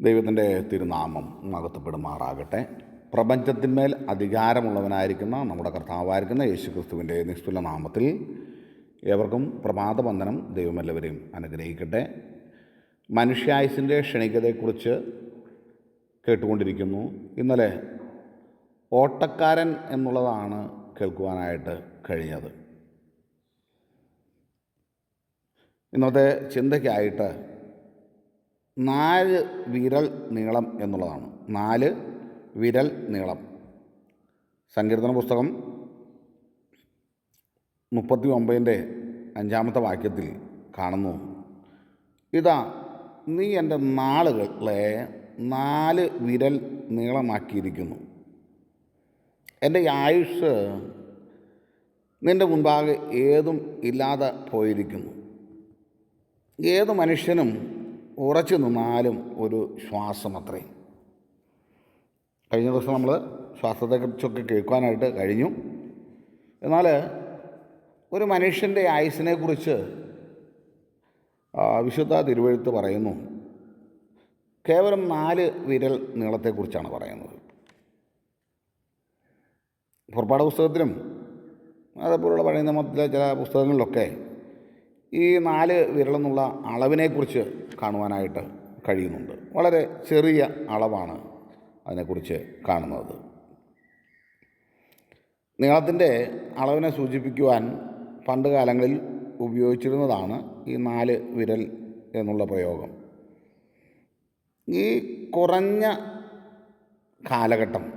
ദൈവത്തിന്റെ തിരുനാമം മകത്തപ്പെടുമാറാകട്ടെ പ്രപഞ്ചത്തിന്മേൽ അധികാരമുള്ളവനായിരിക്കുന്ന നമ്മുടെ കർത്താവായിരിക്കുന്ന യേശു ക്രിസ്തുവിന്റെ നിസ്തുല നാമത്തിൽ ഏവർക്കും പ്രഭാതബന്ധനം ദൈവമെല്ലാവരെയും അനുഗ്രഹിക്കട്ടെ. മനുഷ്യായുസിന്റെ ക്ഷണികതയെക്കുറിച്ച് കേട്ടുകൊണ്ടിരിക്കുന്നു. ഇന്നലെ ഓട്ടക്കാരൻ എന്നുള്ളതാണ് കേൾക്കുവാനായിട്ട് കഴിഞ്ഞത്. ഇന്നത്തെ ചിന്തയ്ക്കായിട്ട് നാല് വിരൽ നീളം എന്നുള്ളതാണ്. നാല് വിരൽ നീളം. സങ്കീർത്തന പുസ്തകം മുപ്പത്തി ഒമ്പതിന്റെ അഞ്ചാമത്തെ വാക്യത്തിൽ കാണുന്നു. ഇതാ നീ എന്റെ നാളുകളെ നാല് വിരൽ നീളമാക്കിയിരിക്കുന്നു. എന്റെ ആയുഷ് നിന്റെ മുൻപാകെ ഏതും ഇല്ലാതെ പോയിരിക്കുന്നു. ഏത് മനുഷ്യനും ഉറച്ചു നിന്നാലും ഒരു ശ്വാസം അത്രയും കഴിഞ്ഞ ദിവസം നമ്മൾ ശ്വാസത്തെക്കുറിച്ചൊക്കെ കേൾക്കാനായിട്ട് കഴിഞ്ഞു. എന്നാൽ ഒരു മനുഷ്യന്റെ ആയുസിനെക്കുറിച്ച് ആ, വിശുദ്ധ തിരുവഴുത്ത് പറയുന്നു. കേവലം നാല് വിരൽ നീളത്തെക്കുറിച്ചാണ് പറയുന്നത്. പുറപ്പാട് പുസ്തകത്തിലും അതേപോലുള്ള പഴയ നിയമത്തിലെ ചില പുസ്തകങ്ങളിലൊക്കെ ഈ നാല് വിരലെന്നുള്ള അളവിനെക്കുറിച്ച് കാണുവാനായിട്ട് കഴിയുന്നുണ്ട്. വളരെ ചെറിയ അളവാണ് അതിനെക്കുറിച്ച് കാണുന്നത്. നീളത്തിന്റെ അളവിനെ സൂചിപ്പിക്കുവാൻ പണ്ട് കാലങ്ങളിൽ ഉപയോഗിച്ചിരുന്നതാണ് ഈ നാല് വിരൽ എന്നുള്ള പ്രയോഗം. ഈ കുറഞ്ഞ കാലഘട്ടം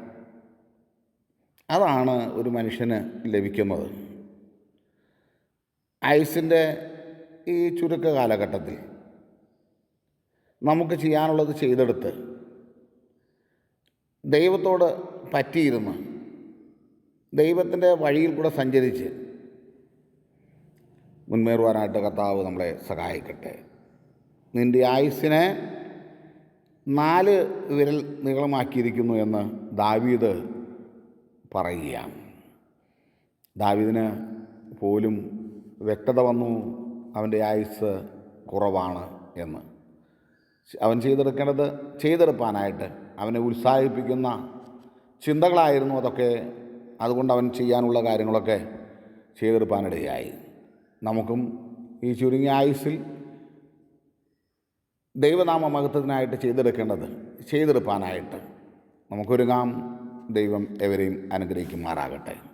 അതാണ് ഒരു മനുഷ്യന് ലഭിക്കുന്നത്. ആയുസിന്റെ ഈ ചുരുക്ക കാലഘട്ടത്തിൽ നമുക്ക് ചെയ്യാനുള്ളത് ചെയ്തെടുത്ത് ദൈവത്തോട് പറ്റിയിരുന്ന് ദൈവത്തിന്റെ വഴിയിൽ കൂടെ സഞ്ചരിച്ച് മുന്നേറുവാനായിട്ട് കർത്താവ് നമ്മളെ സഹായിക്കട്ടെ. നിന്റെ ആയുസ്സിനെ നാല് വിരൽ നീളമാക്കിയിരിക്കുന്നു എന്ന് ദാവീദ് പറയുകയാണ്. ദാവീദിന് പോലും വ്യക്തത വന്നു അവന്റെ ആയുസ് കുറവാണ് എന്ന്. അവൻ ചെയ്തെടുക്കേണ്ടത് ചെയ്തെടുപ്പാനായിട്ട് അവനെ ഉത്സാഹിപ്പിക്കുന്ന ചിന്തകളായിരുന്നു അതൊക്കെ. അതുകൊണ്ട് അവൻ ചെയ്യാനുള്ള കാര്യങ്ങളൊക്കെ ചെയ്തെടുപ്പാനിടയായി. നമുക്കും ഈ ചുരുങ്ങിയ ആയുസ്സിൽ ദൈവനാമ മഹത്വത്തിനായിട്ട് ചെയ്തെടുക്കേണ്ടത് ചെയ്തെടുപ്പാനായിട്ട് നമുക്കൊരുങ്ങാം. ദൈവം എവരെയും അനുഗ്രഹിക്കുമാറാകട്ടെ.